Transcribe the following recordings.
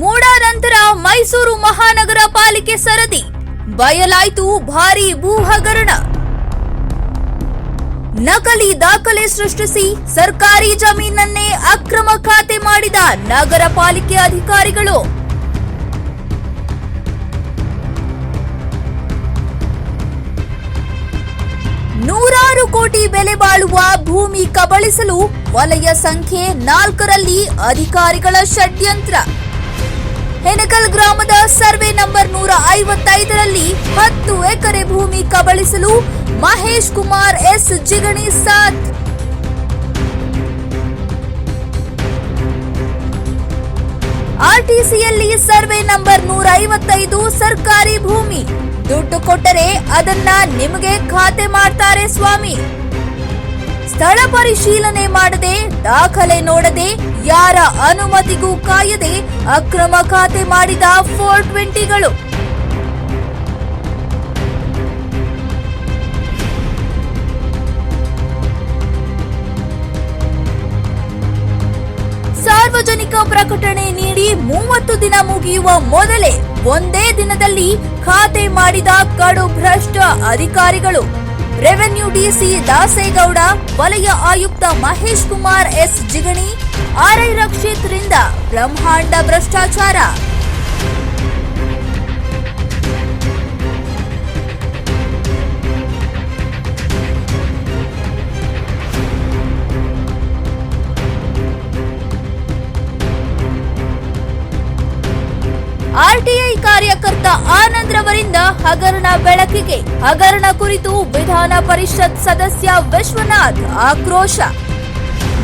ಮೂಡ ನಂತರ ಮೈಸೂರು ಮಹಾನಗರ ಪಾಲಿಕೆ ಸರದಿ. ಬಯಲಾಯಿತು ಭಾರಿ ಭೂ ಹಗರಣ ನಕಲಿ ದಾಖಲೆ ಸೃಷ್ಟಿಸಿ ಸರ್ಕಾರಿ ಜಮೀನನ್ನೇ ಅಕ್ರಮ ಖಾತೆ ಮಾಡಿದ ನಗರ ಪಾಲಿಕೆ ಅಧಿಕಾರಿಗಳು. ನೂರಾರು ಕೋಟಿ ಬೆಲೆ ಬಾಳುವ ಭೂಮಿ ಕಬಳಿಸಲು ವಲಯ ಸಂಖ್ಯೆ ನಾಲ್ಕರಲ್ಲಿ ಅಧಿಕಾರಿಗಳ ಷಡ್ಯಂತ್ರ. ಹೆನಕಲ್ ಗ್ರಾಮದ ಸರ್ವೆ ನಂಬರ್ ನೂರ ಐವತ್ತೈದರಲ್ಲಿ ಹತ್ತು ಎಕರೆ ಭೂಮಿ ಕಬಳಿಸಲು ಮಹೇಶ್ ಕುಮಾರ್ ಎಸ್ ಜಿಗಣಿ ಸಾಥ್. ಆರ್ಟಿಸಿಯಲ್ಲಿ ಸರ್ವೆ ನಂಬರ್ ನೂರ ಐವತ್ತೈದು ಸರ್ಕಾರಿ ಭೂಮಿ. ದುಡ್ಡು ಕೊಟ್ಟರೆ ಅದನ್ನ ನಿಮಗೆ ಖಾತೆ ಮಾಡ್ತಾರೆ ಸ್ವಾಮಿ. ಸ್ಥಳ ಪರಿಶೀಲನೆ ಮಾಡದೆ, ದಾಖಲೆ ನೋಡದೆ, ಯಾರ ಅನುಮತಿಗೂ ಕಾಯದೆ ಅಕ್ರಮ ಖಾತೆ ಮಾಡಿದ ಫೋರ್ ಟ್ವೆಂಟಿಗಳು. ಸಾರ್ವಜನಿಕ ಪ್ರಕಟಣೆ ನೀಡಿ ಮೂವತ್ತು ದಿನ ಮುಗಿಯುವ ಮೊದಲೇ ಒಂದೇ ದಿನದಲ್ಲಿ ಖಾತೆ ಮಾಡಿದ ಕಡು ಭ್ರಷ್ಟ ಅಧಿಕಾರಿಗಳು. ರೆವೆನ್ಯೂ ಡಿಸಿ ದಾಸೇಗೌಡ ವಲಯ ಆಯುಕ್ತ ಮಹೇಶ್ ಕುಮಾರ್ ಎಸ್ ಜಿಗಣಿ ಆರ್ಐ ರಕ್ಷಿತ್ರಿಂದ ಬ್ರಹ್ಮಾಂಡ ಭ್ರಷ್ಟಾಚಾರ. ಆರ್ಟಿಐ ಕಾರ್ಯಕರ್ತ ಆನಂದ್ ರವರಿಂದ ಹಗರಣ ಬೆಳಕಿಗೆ ಹಗರಣ ಕುರಿತು ವಿಧಾನ ಪರಿಷತ್ ಸದಸ್ಯ ವಿಶ್ವನಾಥ್ ಆಕ್ರೋಶ.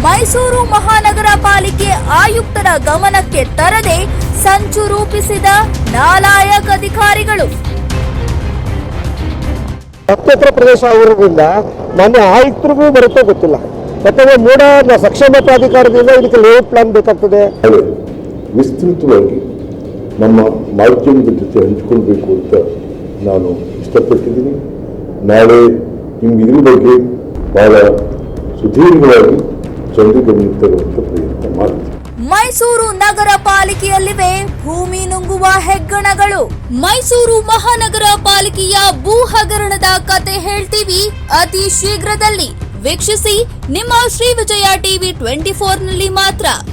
ಮೈಸೂರು ಮಹಾನಗರ ಪಾಲಿಕೆ ಆಯುಕ್ತರ ಗಮನಕ್ಕೆ ತರದೆ ಸಂಚು ರೂಪಿಸಿದ ನಾಲಾಯಕ ಅಧಿಕಾರಿಗಳು. ಹತ್ತತ್ರ ಪ್ರದೇಶ ಆಗಿರೋದ್ರಿಂದ ಮಾನ್ಯ ಆಯುಕ್ತರಿಗೂ ಬರುತ್ತೋ ಗೊತ್ತಿಲ್ಲ. ಯಾಕಂದ್ರೆ ಮೂಡ ಸಕ್ಷಮ ಪ್ರಾಧಿಕಾರದಿಂದ ಇದಕ್ಕೆ ಲೇಔಟ್ ಪ್ಲಾನ್ ಬೇಕಾಗ್ತದೆ. ವಿಸ್ತೃತವಾಗಿ ನಮ್ಮ ಮಾಧ್ಯಮದ ಜೊತೆ ಹಂಚಿಕೊಳ್ಬೇಕು ಅಂತ ನಾನು ಇಷ್ಟಪಟ್ಟಿದ್ದೀನಿ ನಾಳೆ ನಿಮ್ಗೆ ಇದ್ರ ಬಗ್ಗೆ ಬಹಳ ಸುದೀರ್ಘವಾಗಿ ಗಮನಕ್ಕೆ ತರುವಂಥ ಪ್ರಯತ್ನ ಮಾಡ್ತೀನಿ. ಮೈಸೂರು ನಗರ ಪಾಲಿಕೆಯಲ್ಲಿವೆ. ಭೂಮಿ ನುಂಗುವ ಹೆಗ್ಗಣಗಳು. ಮೈಸೂರು ಮಹಾನಗರ ಪಾಲಿಕೆಯ ಭೂ ಹಗರಣದ ಕತೆ ಹೇಳ್ತೀವಿ. ಅತಿ ಶೀಘ್ರದಲ್ಲಿ ವೀಕ್ಷಿಸಿ ನಿಮ್ಮ ಶ್ರೀ ವಿಜಯ ಟಿವಿ ಟ್ವೆಂಟಿ ಫೋರ್ನಲ್ಲಿ ಮಾತ್ರ.